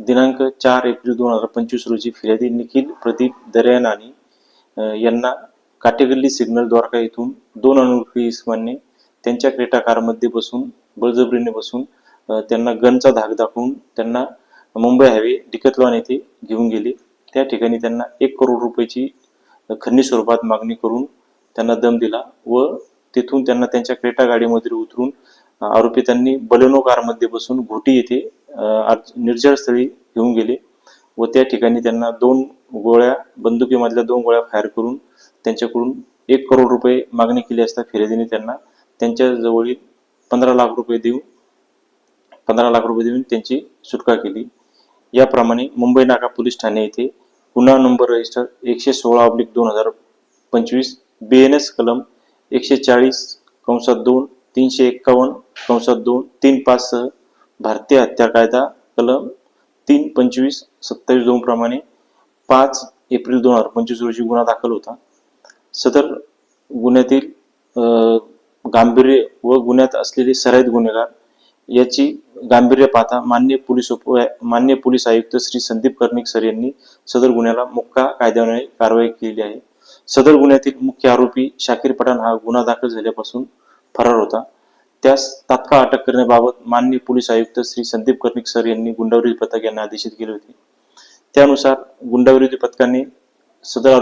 दिनांक चार एप्रिल दोन हजार पंचवीस रोजी फिर्यादी निखिल प्रदीप दर्यानानी यांना काटेगल्ली सिग्नल द्वारका येथून दोन अनोळखी इसमांनी त्यांच्या क्रेटा कारमध्ये बसून बळजबरीने बसून त्यांना गनचा धाक दाखवून त्यांना मुंबई हायवे डिकतलॉन येथे घेऊन गेले. त्या ठिकाणी त्यांना एक करोड रुपयाची खंडणी स्वरूपात मागणी करून त्यांना दम दिला व तेथून त्यांना त्यांच्या क्रेटा गाडीमध्ये उतरून आरोपी त्यांनी बलेनो कारमध्ये बसून घोटी येथे आज निर्जळस्थळी घेऊन गेले व त्या ठिकाणी त्यांना दोन गोळ्या बंदुकीमधल्या दोन गोळ्या फायर करून त्यांच्याकडून एक करोड रुपये मागणी केली असता फिर्यादीने त्यांना त्यांच्या जवळील पंधरा लाख रुपये देऊ पंधरा लाख रुपये देऊन त्यांची सुटका केली. याप्रमाणे मुंबई नाका पोलीस ठाणे येथे गुन्हा नंबर रजिस्टर एकशे सोळा ऑब्लिक दोन हजार पंचवीस बी एन एस कलम एकशे चाळीस कंसात दोन तीनशे एक्कावन्न कंसात दोन तीन पाच सह भारतीय हत्या कायदा कलम तीन पंचवीस सत्तावीस दोन प्रमाणे पाच एप्रिल दोन हजार पंचवीस रोजी गुन्हा दाखल होता. सदर गुन्ह्यातील गांभीर्य व गुन्ह्यात असलेले सराईत गुन्हेगार याची गांभीर्य पाहता मान्य पोलीस उप मान्य पोलीस आयुक्त श्री संदीप कर्णिक सर यांनी सदर गुन्ह्याला मुक्का कायद्याने कारवाई केली आहे. सदर गुन्ह्यातील मुख्य आरोपी शाकीर पठाण हा गुन्हा दाखल झाल्यापासून फरार होता. त्यास तात्काळ अटक करण्याबाबत मान्य पोलीस आयुक्त श्री संदीप कर्णिक सर यांनी गुंडाविरोधी पथक यांना आदेशित केले होते. त्यानुसार गुंडाविरोधी पथकाने सदर